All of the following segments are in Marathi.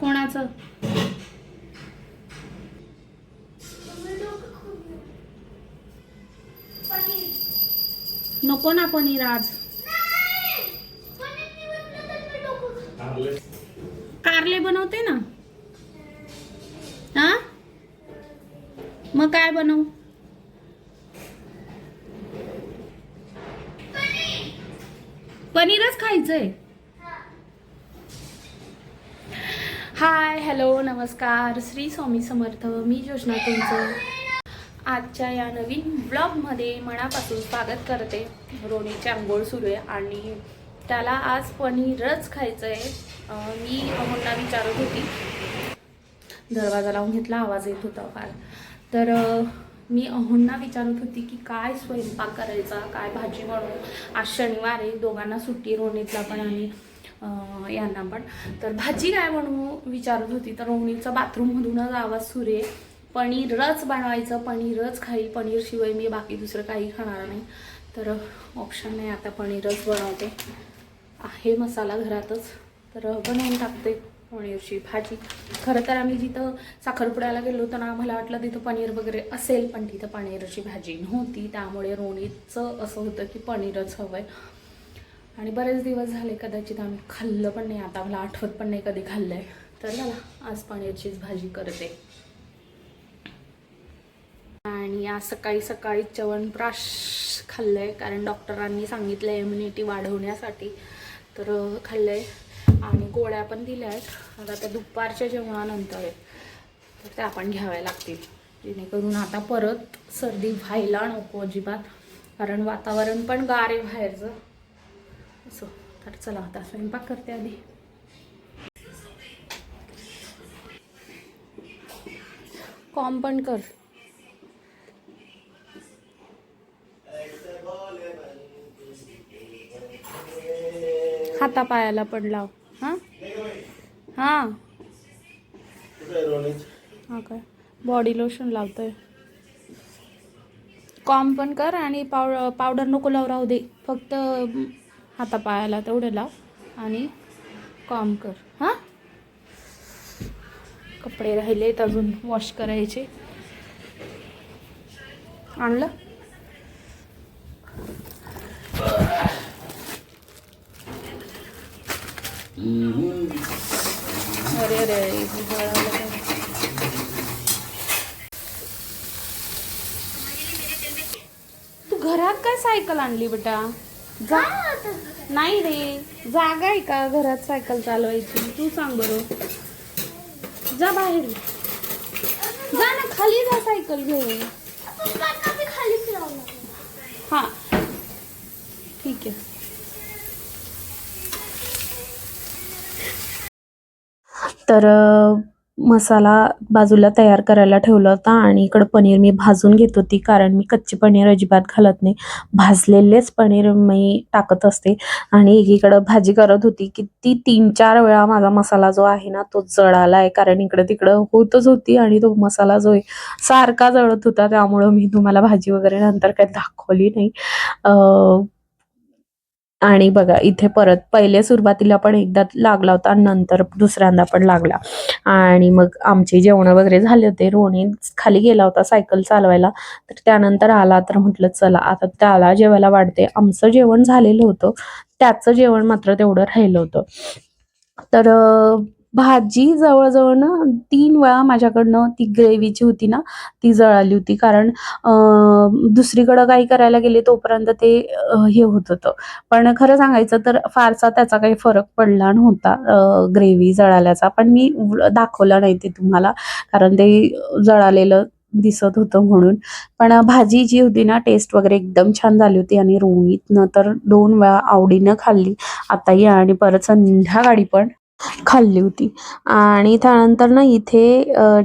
कोणाचं? नको ना पनीर आज. कारले बनवते ना. हा? मग काय बनव? पनीरच खायचंय. हाय हॅलो नमस्कार. श्री स्वामी समर्थ मी योजना तुमचं. आजच्या या नवीन ब्लॉगमध्ये मनापासून स्वागत करते. रोणीची आंघोळ सुरू आहे आणि त्याला आज पनीरच खायचं आहे मी अमोलला विचारत होती. दरवाजा लावून घेतला आवाज येत होता फार. तर मी अहोंना विचारत होती की काय स्वयंपाक करायचा काय भाजी बनवू आज शनिवार आहे दोघांना सुट्टी रोनीतला पण आणि यांना पण. तर भाजी काय बनवू विचारत होती. तर रोनीचा बाथरूममधूनच आवाज सुरू आहे. पनीरच बनवायचं पनीरच खाईल पनीरशिवाय मी बाकी दुसरं काही खाणार नाही. तर ऑप्शन नाही आता पनीरच बनवते. आहे मसाला घरातच. तर बनवून टाकते. पनीरची भाजी. खरं तर आम्ही जिथं साखरपुड्याला गेलो होतो ना आम्हाला वाटलं तिथं पनीर वगैरे असेल पण तिथं पनीरची भाजी नव्हती. त्यामुळे रोणीचं असं होतं की पनीरच हवं आहे आणि बरेच दिवस झाले कदाचित आम्ही खाल्लं पण नाही. आता मला आठवत पण नाही कधी खाल्लं आहे तर चला आज पनीरचीच भाजी करते. आणि आज सकाळी सकाळी च्यवनप्राश खाल्लं आहे कारण डॉक्टरांनी सांगितलं इम्युनिटी वाढवण्यासाठी. तर खाल्लं आहे आणि गोळ्या पण दिल्या आहेत. आता त्या दुपारच्या जेवणानंतर आहे तर त्या पण घ्याव्या लागतील. जेणेकरून आता परत सर्दी व्हायला नको अजिबात कारण वातावरण पण गार आहे बाहेरचं. असं. तर चला आता स्वयंपाक करते आधी. कॉम पण कर. हातापायाला पण लाव. हां. काय? बॉडी लोशन लावतोय. कॉम पण कर आणि पाव पावडर नको लाव राहू दे. फक्त हातापायाला तेवढं लाव आणि कॉम कर. हां? कपडे राहिलेत अजून वॉश करायचे. आणलं? अरे अरे. तू घरात काय सायकल आणली बेटा? जा. नाही रे. जागा आहे का घरात सायकल चालवायची? तू सांग बरं. जा बाहेर. जा ना खाली जा सायकल घेऊन. हा. ठीक आहे. तर मसाला बाजूला तयार करायला ठेवला होता आणि इकडं पनीर मी भाजून घेत होती कारण मी कच्चे पनीर अजिबात घालत नाही. भाजलेलेच पनीर मी टाकत असते आणि एकीकडं भाजी करत होती. की ती तीन चार वेळा माझा मसाला जो आहे ना तो जळाला आहे कारण इकडं तिकडं होतच होती आणि तो मसाला जो आहे सारखा जळत होता. त्यामुळं मी तुम्हाला भाजी वगैरे नंतर काही दाखवली नाही. आणि बघा इथे परत पहिले सुरुवातीला पण एकदा लागला होता नंतर दुसऱ्यांदा पण लागला. आणि मग आमचे जेवण वगैरे झाले होते. रोणी खाली गेला होता सायकल चालवायला. तर त्यानंतर आला तर म्हटलं चला आता त्याला जेवायला वाढते. आमचं जेवण झालेलं होतं. त्याचं जेवण मात्र तेवढं राहिलं होतं. तर भाजी जवळजवळ ना तीन वेळा माझ्याकडनं ती ग्रेव्हीची होती ना ती जळाली होती. कारण दुसरीकडं काही करायला गेले तोपर्यंत ते हे होत होतं. पण खरं सांगायचं तर फारसा त्याचा काही फरक पडला नव्हता ग्रेव्ही जळाल्याचा. पण मी दाखवलं नाही ते तुम्हाला कारण ते जळालेलं दिसत होतं म्हणून. पण भाजी जी होती ना टेस्ट वगैरे एकदम छान झाली होती आणि रोहितनं तर दोन वेळा आवडीनं खाल्ली. आताही आणि परत संध्याकाळी पण खाल्ली होती. आणि त्यानंतर ना इथे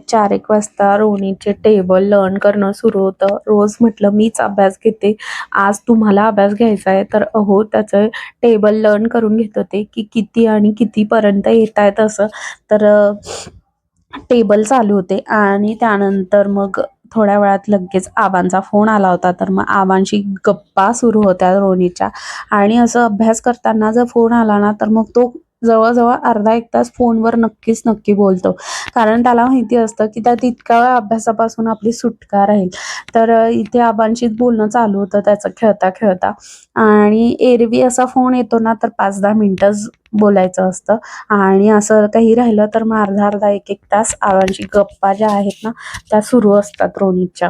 चार एक वाजता रोहिणीचे टेबल लर्न करणं सुरू होतं. रोज म्हटलं मीच अभ्यास घेते. आज तुम्हाला अभ्यास घ्यायचा आहे. तर अहो त्याचं टेबल लर्न करून घेत होते की किती आणि कितीपर्यंत येत आहेत असं. तर टेबल चालू होते. आणि त्यानंतर मग थोड्या वेळात लगेच आबांचा फोन आला होता. तर मग आबांशी गप्पा सुरू होत्या रोहिणीच्या. आणि असं अभ्यास करताना जर फोन आला ना तर मग तो जवळजवळ अर्धा एक तास फोनवर नक्कीच नक्की बोलतो. कारण त्याला माहिती असतं की त्या तितक्या अभ्यासापासून आपली सुटका राहील. तर इथे आबांशीच बोलणं चालू होतं त्याचं खेळता खेळता. आणि एरवी असा फोन येतो ना तर पाच दहा मिनटंच बोलायचं असतं. आणि असं काही राहिलं तर मग अर्धा अर्धा एक एक तास आबांची गप्पा ज्या आहेत ना त्या सुरू असतात रोनीच्या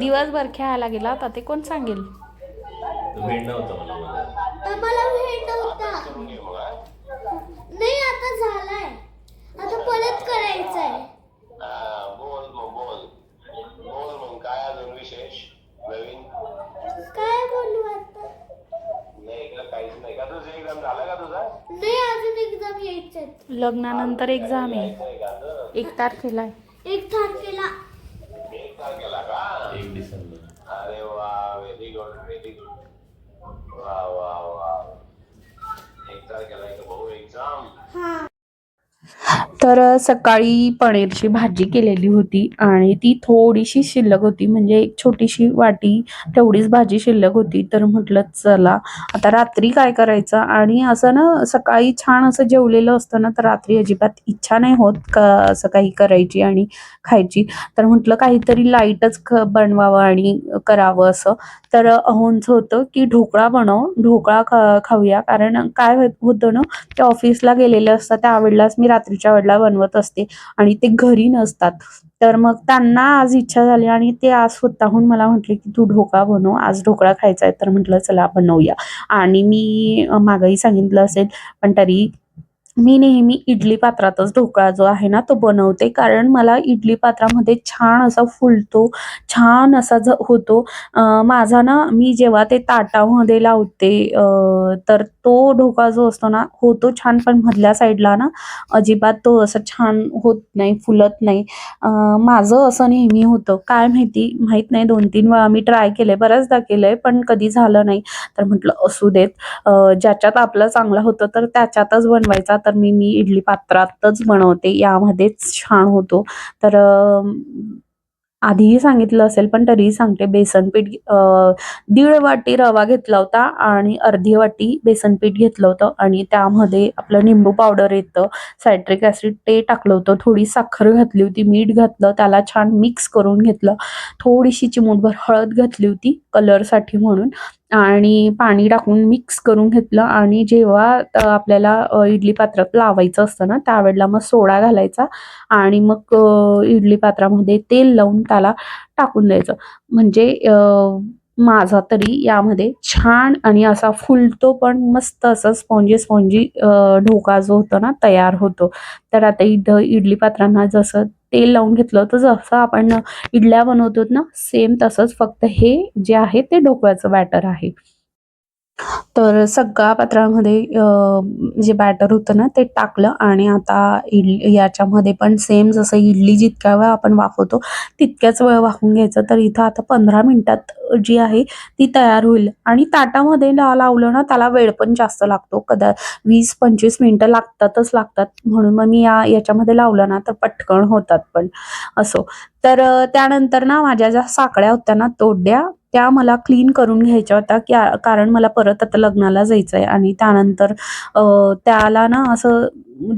दिवसभर खेळायला गेला होता ते कोण सांगेल? तो भेट नव्हता मला नव्हता हा? नाही आता झालाय. आता परत करायचंय. हा, बोल मग बोल. बोल मग काय अजून विशेष? नवीन? काय बोलू आता? नाही का काहीच नाही. का तुझं एक्झाम झाला का तुझा? नाही अजून एक्झाम यायच्यात लग्नानंतर एक्झाम आहे. का? एक तारखेला आहे एक तारखेला एक तारखेला का एक डिसेंबर अरे वा व्हेरी गुड व्हेरी गुड वा वा वा एक तारखेला आहे का भाऊ एक्झाम हा तर सकाळी पनीरची भाजी केलेली होती आणि ती थोडीशी शिल्लक होती म्हणजे एक छोटीशी वाटी तेवढीच भाजी शिल्लक होती. तर म्हटलं चला आता रात्री काय करायचं? आणि असं ना सकाळी छान असं जेवलेलं असतं ना तर रात्री अजिबात इच्छा नाही होत का असं काही करायची आणि खायची. तर म्हटलं काहीतरी लाईटच ख बनवावं आणि करावं असं. तर अहोंचं होतं की ढोकळा बनव ढोकळा खा खाऊया. कारण काय होत- होतं ना ते ऑफिसला गेलेले असतात त्यावेळेलाच मी रात्रीच्या वेळेला बनवत असते आणि ते घरी नसतात. तर मग त्यांना आज इच्छा झाली आणि ते आज स्वतःहून मला म्हटले की तू ढोकळा बनव आज ढोकळा खायचा आहे तर म्हटलं चला बनवूया. आणि मी मागही मागंही सांगितलं असेल पण तरी मी नेहमी इडली पात्रातच ढोकळा जो आहे ना तो बनवते. कारण मला इडली पात्रामध्ये छान असा फुलतो छान असा ज होतो. माझा ना मी जेव्हा ते ताटामध्ये लावते तर तो ढोकळा जो असतो ना होतो छान. पण मधल्या साईडला ना अजिबात तो असं छान होत नाही फुलत नाही. माझं असं नेहमी होतं. काय माहिती? माहीत नाही. दोन तीन वेळा मी ट्राय केले बऱ्याचदा केलंय पण कधी झालं नाही. तर म्हटलं असू देत. ज्याच्यात आपलं चांगलं होतं तर त्याच्यातच बनवायचा. तर मी मी इडली पात्रातच बनवते यामध्येच छान होतो. तर आधीही सांगितलं असेल पण तरीही सांगते बेसन पीठ दीड वाटी रवा घेतला होता आणि अर्धी वाटी बेसन पीठ घेतलं होतं आणि त्यामध्ये आपलं निंबू पावडर येतं सायट्रिक ॲसिड ते टाकलं होतं. थोडी साखर घातली होती मीठ घातलं त्याला छान मिक्स करून घेतलं. थोडीशी चिमूटभर हळद घातली होती कलरसाठी म्हणून. आणि पाणी टाकून मिक्स करून घेतलं आणि जेव्हा आपल्याला इडली पात्रात लावायचं असतं ना त्यावेळेला मग सोडा घालायचा आणि मग इडली पात्रामध्ये तेल लावून त्याला टाकून द्यायचं. म्हणजे माझा तरी यामध्ये छान आणि असा फुलतो पण मस्त असं स्पॉन्जी स्पॉन्जी ढोका जो होतो ना तयार होतो. तर आता इथं इडली पात्रांना जसं तेल लावून घेतलं तर जसं आपण इडल्या बनवतो ना सेम तसंच फक्त हे जे आहे ते ढोकळ्याचं बॅटर आहे. तर सगळ्या पात्रामध्ये जे बॅटर होतं ना ते टाकलं आणि आता इडली याच्यामध्ये पण सेम जसं इडली जितक्या वेळ आपण वाफवतो तितक्याच वेळ वाफवून घ्यायचं. तर इथं आता पंधरा मिनिटात जी आहे ती तयार होईल. आणि ताटामध्ये लावलं ना त्याला वेळ पण जास्त लागतो. कदा वीस पंचवीस मिनिटं लागतातच लागतात. म्हणून मग मी या याच्यामध्ये लावलं ना तर पटकन होतात पण. असो. तर त्यानंतर ना माझ्या ज्या साकड्या होत्या ना तोड्या त्या मला क्लीन करून घ्यायच्या होत्या की कारण मला परत आता लग्नाला जायचं आहे आणि त्यानंतर त्याला ना असं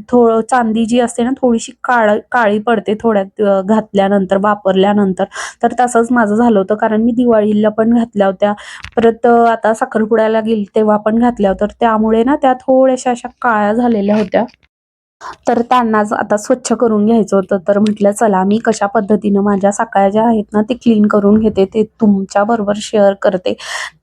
थोडं चांदी जी असते ना थोडीशी काळ काळी पडते थोड्यात घातल्यानंतर वापरल्यानंतर. तर तसंच माझं झालं होतं कारण मी दिवाळीला पण घातल्या होत्या. परत आता साखरपुड्याला गेली तेव्हा पण घातल्या होत्या. तर त्यामुळे ना त्या थोड्याशा अशा काळ्या झालेल्या होत्या. तर त्यांना आता स्वच्छ करून घ्यायचं होतं. तर म्हटलं चला मी कशा पद्धतीनं माझ्या सकाळ्या ज्या आहेत ना ते क्लीन करून घेते ते तुमच्याबरोबर शेअर करते.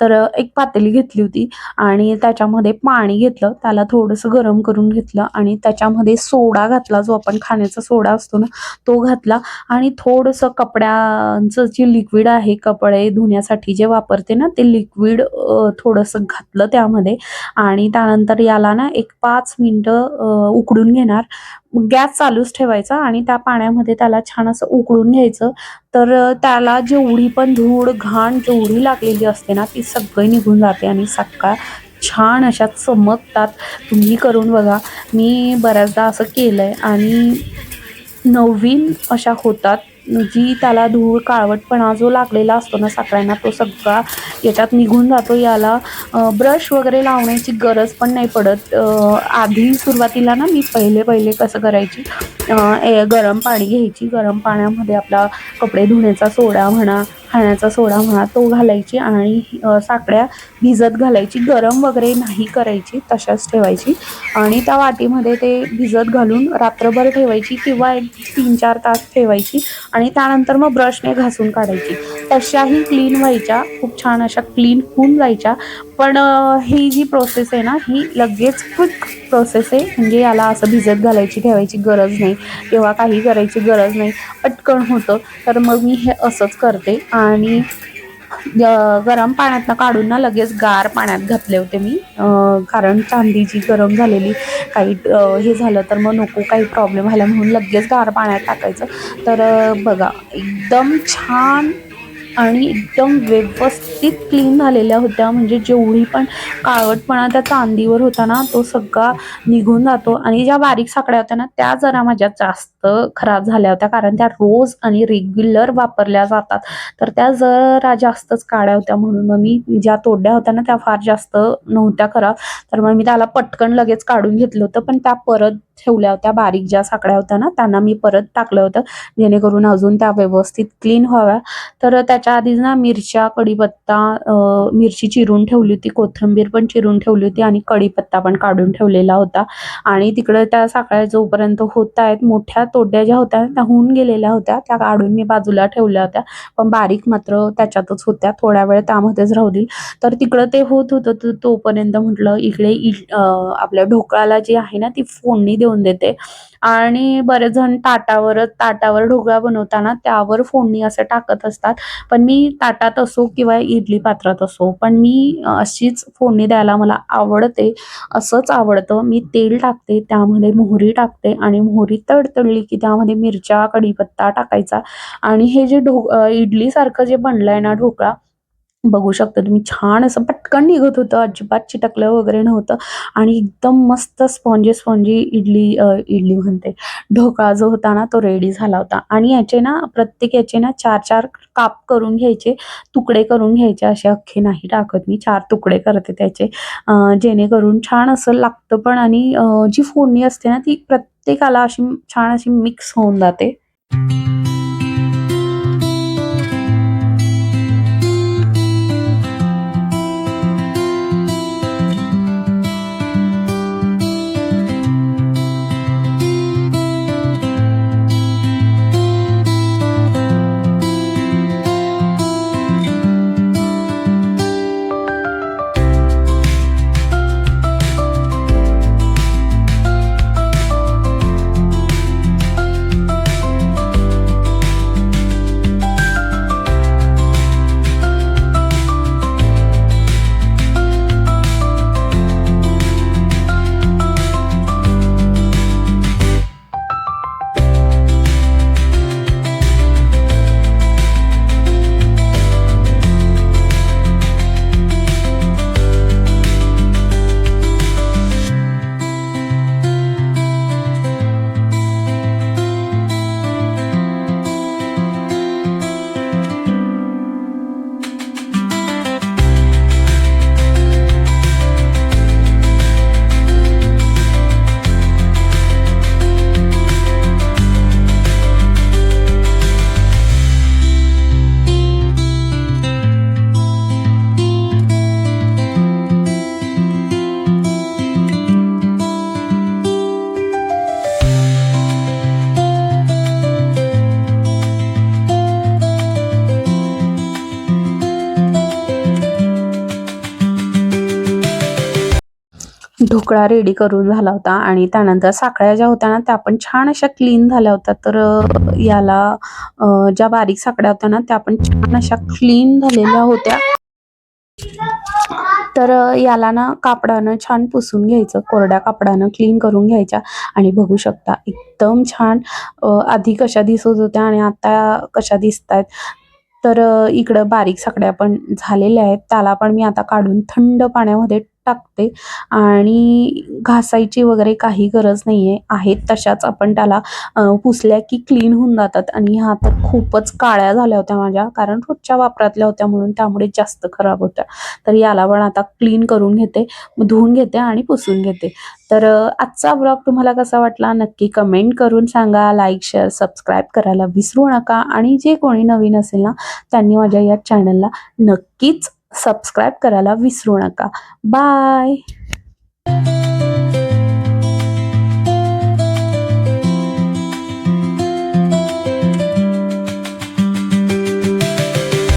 तर एक पातेली घेतली होती आणि त्याच्यामध्ये पाणी घेतलं. त्याला थोडंसं गरम करून घेतलं आणि त्याच्यामध्ये सोडा घातला. जो आपण खाण्याचा सोडा असतो ना तो घातला आणि थोडंसं कपड्यांचं जे लिक्विड आहे कपडे धुण्यासाठी जे वापरते ना ते लिक्विड थोडंसं घातलं त्यामध्ये आणि त्यानंतर याला ना एक पाच मिनटं उकडून घेणार घेणार गॅस चालूच ठेवायचा आणि त्या पाण्यामध्ये त्याला छान असं उकळून घ्यायचं. तर त्याला जेवढी पण धूळ घाण जेवढी लागलेली असते ना ती सगळी निघून जाते आणि सकाळ छान अशा चमकतात. तुम्ही करून बघा. मी बऱ्याचदा असं केलं आहे आणि नवीन अशा होतात. जी त्याला धूळ काळवटपणा जो लागलेला असतो ना साखळ्यांना तो सगळा याच्यात निघून जातो. याला ब्रश वगैरे लावण्याची गरज पण नाही पडत. आधी सुरुवातीला ना मी पहिले पहिले कसं करायची? ए- गरम पाणी घ्यायची. गरम पाण्यामध्ये आपला कपडे धुण्याचा सोडा म्हणा खाण्याचा सोडा म्हणा तो घालायची आणि साकड्या भिजत घालायची. गरम वगैरे नाही करायची तशाच ठेवायची. आणि त्या वाटीमध्ये ते भिजत घालून रात्रभर ठेवायची किंवा एक तीन चार तास ठेवायची आणि त्यानंतर मग ब्रशने घासून काढायची. तशाही क्लीन व्हायच्या खूप छान अशा क्लीन होऊन जायच्या. पण ही जी प्रोसेस आहे ना ही लगेच क्विक प्रोसेस आहे. म्हणजे याला असं भिजत घालायची ठेवायची गरज नाही. किंवा काही करायची गरज नाही. पटकन होतं. तर मग मी हे असंच करते. आणि गरम पाण्यातनं काढून ना लगेच गार पाण्यात घातले होते मी. कारण चांदीची गरम झालेली काही हे झालं तर मग नको काही प्रॉब्लेम व्हायला म्हणून लगेच गार पाण्यात टाकायचं. तर बघा एकदम छान आणि एकदम व्यवस्थित क्लीन झालेल्या होत्या. म्हणजे जेवढी पण काळवटपणा त्या चांदीवर होता ना तो सगळा निघून जातो. आणि ज्या बारीक साकड्या होत्या ना त्या जरा माझ्या जास्त खराब झाल्या होत्या. कारण त्या रोज आणि रेग्युलर वापरल्या जातात. तर त्या जरा जास्तच काळ्या होत्या म्हणून मग मी ज्या तोड्या होत्या ना त्या फार जास्त नव्हत्या खराब. तर मग मी त्याला पटकन लगेच काढून घेतलं होतं. पण त्या परत ठेवल्या होत्या बारीक ज्या साकड्या होत्या ना त्यांना मी परत टाकलं होतं जेणेकरून अजून त्या व्यवस्थित क्लीन व्हाव्या. तर त्याच्या आधीच ना मिरच्या कढीपत्ता मिरची चिरून ठेवली होती कोथिंबीर पण चिरून ठेवली होती आणि कढीपत्ता पण काढून ठेवलेला होता. आणि तिकडं त्या साखळ्या जोपर्यंत होत आहेत मोठ्या तोड्या ज्या होत्या त्या होऊन गेलेल्या होत्या त्या काढून मी बाजूला ठेवल्या होत्या. पण बारीक मात्र त्याच्यातच होत्या थोड्या वेळ त्यामध्येच राहू तर तिकडं ते होत होतं तोपर्यंत म्हटलं इकडे आपल्या ढोकळाला जी आहे ना ती फोडणी देऊन देते. आणि बरेच जण ताटावरच ताटावर ढोकळा बनवताना त्यावर फोडणी असं टाकत असतात. पण मी ताटात असो किंवा इडली पात्रात असो पण मी अशीच फोडणी द्यायला मला आवडते. असंच आवडतं. मी तेल टाकते त्यामध्ये मोहरी टाकते आणि मोहरी तडतडली की त्यामध्ये मिरच्या कढीपत्ता टाकायचा. आणि हे जे ढो इडली इडलीसारखं जे बनलंय ना ढोकळा बघू शकता तुम्ही छान असं पटकन निघत होतं अजिबात चिटकलं वगैरे नव्हतं आणि एकदम मस्त स्पॉन्जी स्पॉन्जी इडली इडली म्हणते. ढोकळा जो होता ना तो रेडी झाला होता. आणि याचे ना प्रत्येक याचे ना चार चार काप करून घ्यायचे तुकडे करून घ्यायचे असे अख्खे नाही टाकत मी. चार तुकडे करते त्याचे. जेणेकरून छान असं लागतं पण आणि जी फोडणी असते ना ती प्रत्येकाला अशी छान अशी मिक्स होऊन जाते. ढोकळा रेडी करून झाला होता आणि त्यानंतर साखळ्या ज्या होत्या ना त्या पण छान अशा क्लीन झाल्या होत्या. तर याला ज्या बारीक साखळ्या होत्या ना त्या पण छान अशा क्लीन झालेल्या होत्या. तर याला ना कापडानं छान पुसून घ्यायचं कोरड्या कापडानं क्लीन करून घ्यायच्या. आणि बघू शकता एकदम छान आधी कशा दिसत होत्या आणि आता कशा दिसत आहेत तर इकडं बारीक साकड्या पण झालेल्या आहेत. त्याला पण मी आता काढून थंड पाण्यामध्ये टाकते. आणि घासायची वगैरे काही गरज नाही आहे आहेत तशाच. आपण त्याला पुसल्या की क्लीन होऊन जातात. आणि ह्या तर खूपच काळ्या झाल्या होत्या माझ्या. कारण रोजच्या वापरातल्या होत्या म्हणून त्यामुळे जास्त खराब होत्या. तर याला पण आता क्लीन करून घेते धुवून घेते आणि पुसून घेते. तर आजचा ब्लॉग तुम्हाला कसा वाटला नक्की कमेंट करून सांगा. लाईक शेअर सबस्क्राईब करायला विसरू नका. आणि जे कोणी नवीन असेल ना त्यांनी माझ्या या चॅनलला नक्कीच सबस्क्राईब करायला विसरू नका. बाय.